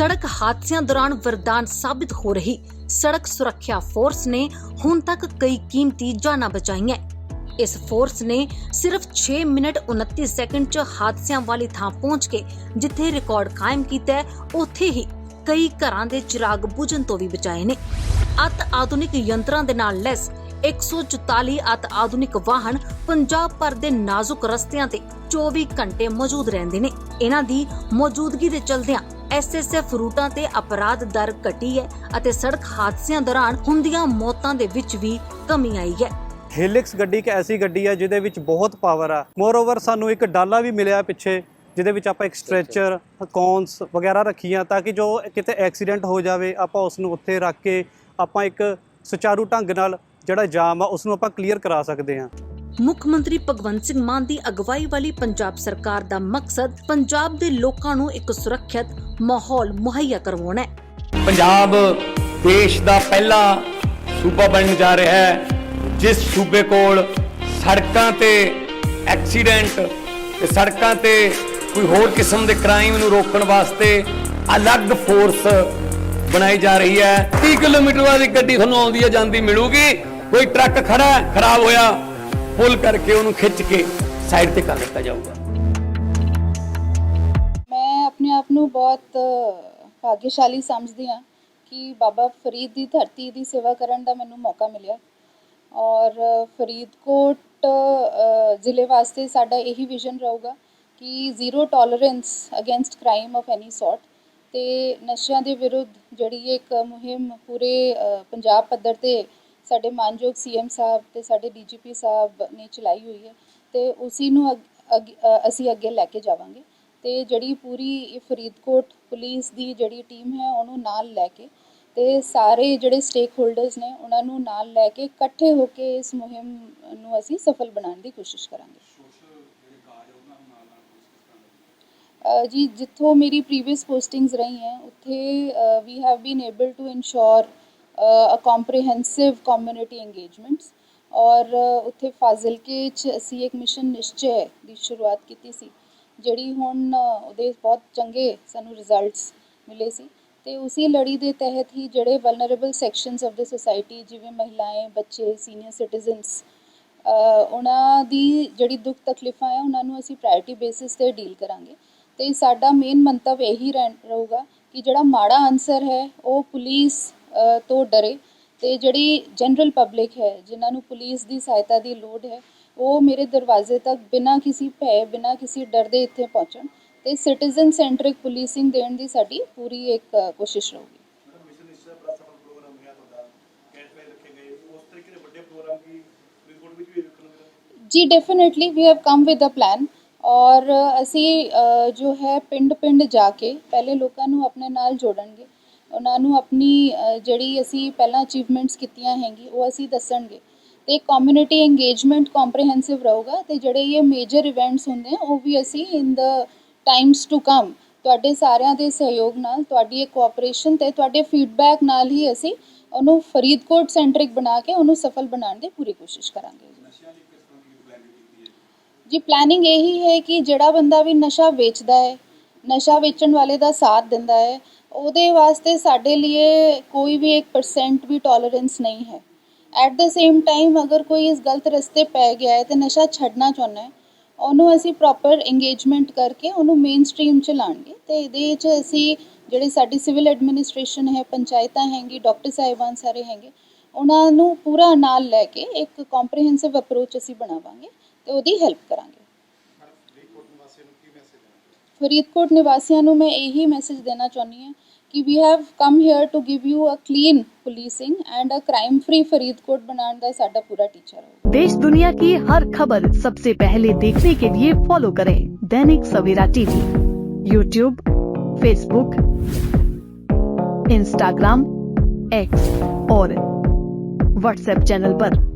ਸੜਕ ਹਾਦਸਿਆਂ ਦੌਰਾਨ ਵਰਦਾਨ ਸਾਬਿਤ ਹੋ ਰਹੀ। ਸੜਕ ਸੁਰੱਖਿਆ ਫੋਰਸ ਨੇ ਹੁਣ ਤੱਕ ਕਈ ਕੀਮਤੀ ਜਾਨਾਂ ਬਚਾਈਆਂ। ਇਸ ਫੋਰਸ ਨੇ ਸਿਰਫ 6 ਮਿੰਟ 29 ਸੈਕਿੰਡ 'ਚ ਹਾਦਸਿਆਂ ਵਾਲੀ ਥਾਂ ਪਹੁੰਚ ਕੇ ਜਿੱਥੇ ਰਿਕਾਰਡ ਕਾਇਮ ਕੀਤਾ ਉੱਥੇ ਹੀ ਕਈ ਘਰਾਂ ਦੇ ਚਿਰਾਗ ਬੁਝਣ ਤੋਂ ਵੀ ਬਚਾਏ ਨੇ। ਅਤ ਆਧੁਨਿਕ ਯੰਤਰਾਂ ਦੇ ਨਾਲ ਲੈਸ 144 ਅਤ ਆਧੁਨਿਕ ਵਾਹਨ ਪੰਜਾਬ ਭਰ ਦੇ ਨਾਜ਼ੁਕ ਰਸਤਿਆਂ ਤੇ 24 ਘੰਟੇ ਮੌਜੂਦ ਰਹਿੰਦੇ ਨੇ। ਇਹਨਾਂ ਦੀ ਮੌਜੂਦਗੀ ਦੇ ਚਲਦਿਆਂ ਐਸਐਸਐਫ ਰੂਟਾਂ ਤੇ ਅਪਰਾਧ ਦਰ ਘਟੀ ਹੈ ਅਤੇ ਸੜਕ ਹਾਦਸਿਆਂ ਦੌਰਾਨ ਹੁੰਦੀਆਂ ਮੌਤਾਂ ਦੇ ਵਿੱਚ ਵੀ ਕਮੀ ਆਈ ਹੈ। ਹਿਲਿਕਸ ਗੱਡੀ ਇੱਕ ਐਸੀ ਗੱਡੀ ਹੈ ਜਿਹਦੇ ਵਿੱਚ ਬਹੁਤ ਪਾਵਰ ਆ। ਮੋਰਓਵਰ ਸਾਨੂੰ ਇੱਕ ਡਾਲਾ ਵੀ ਮਿਲਿਆ ਪਿੱਛੇ ਜਿਹਦੇ ਵਿੱਚ ਆਪਾਂ ਇੱਕ ਸਟ੍ਰੈਚਰ ਕੌਨਸ ਵਗੈਰਾ ਰੱਖੀਆਂ ਤਾਂ ਕਿ ਜੋ ਕਿਤੇ ਐਕਸੀਡੈਂਟ ਹੋ ਜਾਵੇ ਆਪਾਂ ਉਸ ਨੂੰ ਉੱਥੇ ਰੱਖ ਕੇ ਆਪਾਂ ਇੱਕ ਸੁਚਾਰੂ ਢੰਗ ਨਾਲ ਜਿਹੜਾ ਜਾਮ ਆ ਉਸ ਨੂੰ ਆਪਾਂ ਕਲੀਅਰ ਕਰਾ ਸਕਦੇ ਹਾਂ। ਮੁੱਖ ਮੰਤਰੀ ਭਗਵੰਤ ਸਿੰਘ ਮਾਨ ਦੀ ਅਗਵਾਈ ਵਾਲੀ ਪੰਜਾਬ ਸਰਕਾਰ ਦਾ ਮਕਸਦ ਪੰਜਾਬ ਦੇ ਲੋਕਾਂ ਨੂੰ ਇੱਕ ਸੁਰੱਖਿਅਤ ਮਾਹੌਲ ਮੁਹੱਈਆ ਕਰਵਾਉਣਾ ਹੈ। ਪੰਜਾਬ ਦੇਸ਼ ਦਾ ਪਹਿਲਾ ਸੂਬਾ ਬਣਨ ਜਾ ਰਿਹਾ ਹੈ, ਜਿਸ ਸੂਬੇ ਕੋਲ ਸੜਕਾਂ ਤੇ ਐਕਸੀਡੈਂਟ ਤੇ ਸੜਕਾਂ ਤੇ ਕੋਈ ਹੋਰ ਕਿਸਮ ਦੇ ਕ੍ਰਾਈਮ ਨੂੰ ਰੋਕਣ ਵਾਸਤੇ ਅਲੱਗ ਫੋਰਸ ਬਣਾਈ ਜਾ ਰਹੀ ਹੈ। 30 ਕਿਲੋਮੀਟਰ ਵਾਲੀ ਗੱਡੀ ਤੁਹਾਨੂੰ ਆਉਂਦੀ ਹੈ, ਜਾਂਦੀ ਮਿਲੂਗੀ। ਕੋਈ ਟਰੱਕ ਖੜਾ ਖਰਾਬ ਹੋਇਆ, ਪੁੱਲ ਕਰਕੇ ਉਹਨੂੰ ਖਿੱਚ ਕੇ ਸਾਈਡ ਤੇ ਕਰ ਦਿੱਤਾ ਜਾਊਗਾ। ਆਪ ਨੂੰ ਬਹੁਤ ਭਾਗਿਆਸ਼ਾਲੀ ਸਮਝਦੀ ਹਾਂ ਕਿ ਬਾਬਾ ਫਰੀਦ ਦੀ ਧਰਤੀ ਦੀ ਸੇਵਾ ਕਰਨ ਦਾ ਮੈਨੂੰ ਮੌਕਾ ਮਿਲਿਆ। ਔਰ ਫਰੀਦਕੋਟ ਜ਼ਿਲ੍ਹੇ ਵਾਸਤੇ ਸਾਡਾ ਇਹੀ ਵਿਜ਼ਨ ਰਹੂਗਾ ਕਿ zero tolerance against crime of any sort ਤੇ ਨਸ਼ਿਆਂ ਦੇ ਵਿਰੁੱਧ ਜਿਹੜੀ ਇੱਕ ਮੁਹਿੰਮ ਪੂਰੇ ਪੰਜਾਬ ਪੱਧਰ ਤੇ ਸਾਡੇ ਮਾਨਯੋਗ ਸੀਐਮ ਸਾਹਿਬ ਤੇ ਸਾਡੇ ਡੀਜੀਪੀ ਸਾਹਿਬ ਨੇ ਚਲਾਈ ਹੋਈ ਹੈ ਤੇ ਉਸੀ ਨੂੰ ਅੱਗ- ਅਸੀਂ ਅੱਗੇ ਲੈ ਕੇ ਜਾਵਾਂਗੇ। ਤੇ ਜਿਹੜੀ ਪੂਰੀ ਇਹ ਫਰੀਦਕੋਟ ਪੁਲਿਸ ਦੀ ਜਿਹੜੀ ਟੀਮ ਹੈ, ਉਹਨੂੰ ਨਾਲ ਲੈ ਕੇ ਤੇ ਸਾਰੇ ਜਿਹੜੇ ਸਟੇਕ ਹੋਲਡਰਸ ਨੇ, ਉਹਨਾਂ ਨੂੰ ਨਾਲ ਲੈ ਕੇ ਇਕੱਠੇ ਹੋ ਕੇ ਇਸ ਮੁਹਿੰਮ ਨੂੰ ਅਸੀਂ ਸਫਲ ਬਣਾਉਣ ਦੀ ਕੋਸ਼ਿਸ਼ ਕਰਾਂਗੇ। ਜੀ, ਜਿੱਥੋਂ ਮੇਰੀ ਪ੍ਰੀਵੀਅਸ ਪੋਸਟਿੰਗਸ ਰਹੀ ਹੈ, ਉੱਥੇ ਵੀ have been able to ensure a comprehensive community engagements ਔਰ ਉੱਥੇ ਫਾਜ਼ਿਲਕੇ ਚ ਅਸੀਂ ਇੱਕ ਮਿਸ਼ਨ ਨਿਸ਼ਚੈ ਦੀ ਸ਼ੁਰੂਆਤ ਕੀਤੀ ਸੀ। ਜਿਹੜੀ ਹੁਣ ਉਹਦੇ ਬਹੁਤ ਚੰਗੇ ਸਾਨੂੰ ਰਿਜ਼ਲਟਸ ਮਿਲੇ ਸੀ। ਤੇ ਉਸੇ ਲੜੀ ਦੇ ਤਹਿਤ ਹੀ ਜਿਹੜੇ vulnerable sections of the society ਜਿਵੇਂ ਮਹਿਲਾएं ਬੱਚੇ ਸੀਨੀਅਰ ਸਿਟੀਜ਼ਨਸ ਉਹਨਾਂ ਦੀ ਜਿਹੜੀ ਦੁੱਖ ਤਕਲੀਫਾਂ ਹੈ ਉਹਨਾਂ ਨੂੰ ਅਸੀਂ ਪ੍ਰਾਇੋਰਟੀ ਬੇਸਿਸ ਤੇ ਡੀਲ ਕਰਾਂਗੇ। ਤੇ ਸਾਡਾ ਮੇਨ ਮੰਤਵ ਇਹੀ ਰਹਿ- ਰਹੂਗਾ ਕਿ ਜਿਹੜਾ ਮਾੜਾ ਆਨਸਰ ਹੈ, ਉਹ ਪੁਲਿਸ ਤੋਂ ਡਰੇ। ਤੇ ਜਿਹੜੀ ਜਨਰਲ ਪਬਲਿਕ ਹੈ, ਜਿਨ੍ਹਾਂ ਨੂੰ ਪੁਲਿਸ ਦੀ ਸਹਾਇਤਾ ਦੀ ਲੋੜ ਹੈ ਉਹ ਮੇਰੇ ਦਰਵਾਜ਼ੇ ਤੱਕ ਬਿਨਾਂ ਕਿਸੇ ਭੈ ਬਿਨਾਂ ਕਿਸੇ ਡਰ ਦੇ ਇੱਥੇ ਪਹੁੰਚਣ ਤੇ ਸਿਟੀਜ਼ਨ ਸੈਂਟਰਿਕ ਪੁਲਿਸਿੰਗ ਦੇਣ ਦੀ ਸਾਡੀ ਪੂਰੀ ਇੱਕ ਕੋਸ਼ਿਸ਼ ਰਹੂਗੀ। ਜੀ definitely we have come with a plan ਔਰ ਅਸੀਂ ਜੋ ਹੈ ਪਿੰਡ ਪਿੰਡ ਜਾ ਕੇ ਪਹਿਲੇ ਲੋਕਾਂ ਨੂੰ ਆਪਣੇ ਨਾਲ ਜੋੜਨਗੇ। ਉਹਨਾਂ ਨੂੰ ਆਪਣੀ ਜਿਹੜੀ ਅਸੀਂ ਪਹਿਲਾਂ ਅਚੀਵਮੈਂਟਸ ਕੀਤੀਆਂ ਹੈਗੀ ਉਹ ਅਸੀਂ ਦੱਸਣਗੇ। ਤੇ ਕਮਿਊਨਿਟੀ ਇੰਗੇਜਮੈਂਟ ਕੰਪਰੀਹੈਂਸਿਵ ਰਹੂਗਾ ਤੇ ਜਿਹੜੇ ਇਹ ਮੇਜਰ ਇਵੈਂਟਸ ਹੁੰਦੇ ਆ ਉਹ ਵੀ ਅਸੀਂ ਇਨ ਦਾ ਟਾਈਮਸ ਟੂ ਕਮ ਤੁਹਾਡੇ ਸਾਰਿਆਂ ਦੇ ਸਹਿਯੋਗ ਨਾਲ ਤੁਹਾਡੀ ਇੱਕ ਕੋਆਪਰੇਸ਼ਨ ਤੇ ਤੁਹਾਡੇ ਫੀਡਬੈਕ ਨਾਲ ਹੀ ਅਸੀਂ ਉਹਨੂੰ ਫਰੀਦਕੋਟ ਸੈਂਟਰਿਕ ਬਣਾ ਕੇ ਉਹਨੂੰ ਸਫਲ ਬਣਾਉਣ ਦੀ ਪੂਰੀ ਕੋਸ਼ਿਸ਼ ਕਰਾਂਗੇ ਜੀ। ਪਲੈਨਿੰਗ ਇਹੀ ਹੈ? ਕਿ ਜਿਹੜਾ ਬੰਦਾ ਵੀ ਨਸ਼ਾ ਵੇਚਦਾ ਹੈ ਨਸ਼ਾ ਵੇਚਣ ਵਾਲੇ ਦਾ ਸਾਥ ਦਿੰਦਾ ਹੈ ਉਹਦੇ ਵਾਸਤੇ ਸਾਡੇ ਲਈ ਕੋਈ ਵੀ 1% ਵੀ ਟੋਲਰੈਂਸ ਨਹੀਂ ਹੈ। ਐਟ ਦ ਸੇਮ ਟਾਈਮ ਅਗਰ ਕੋਈ ਇਸ ਗਲਤ ਰਸਤੇ ਪੈ ਗਿਆ ਹੈ ਤੇ ਨਸ਼ਾ ਛੱਡਣਾ ਚਾਹੁੰਦਾ ਹੈ ਉਹਨੂੰ ਅਸੀਂ ਪ੍ਰੋਪਰ ਇੰਗੇਜਮੈਂਟ ਕਰਕੇ ਉਹਨੂੰ ਮੇਨ ਸਟ੍ਰੀਮ ਚ ਲਾਣਗੇ ਤੇ ਇਹਦੇ ਚ ਅਸੀਂ ਜਿਹੜੇ ਸਾਡੀ ਸਿਵਲ ਐਡਮਿਨਿਸਟ੍ਰੇਸ਼ਨ ਹੈ ਪੰਚਾਇਤਾਂ ਹੈਗੀ ਡਾਕਟਰ ਸਾਹਿਬਾਨ ਸਾਰੇ ਹੈਗੇ ਉਹਨਾਂ ਨੂੰ ਪੂਰਾ ਨਾਲ ਲੈ ਕੇ ਇੱਕ ਕੰਪਰੀਹੈਂਸਿਵ ਅਪਰੋਚ ਅਸੀਂ ਬਣਾਵਾਂਗੇ ਤੇ ਉਹਦੀ ਹੈਲਪ ਕਰਾਂਗੇ ਫਰੀਦਕੋਟ ਨਿਵਾਸੀਆਂ ਨੂੰ ਮੈਂ ਇਹੀ ਮੈਸੇਜ ਦੇਣਾ ਚਾਹੁੰਦੀ ਹਾਂ कि we have come here to give you a clean policing and a crime free Faridkot बनाने का साडा पूरा टीचर है। देश दुनिया की हर खबर सबसे पहले देखने के लिए फॉलो करें Dainik Savera TV YouTube Facebook Instagram X और व्हाट्सएप चैनल पर।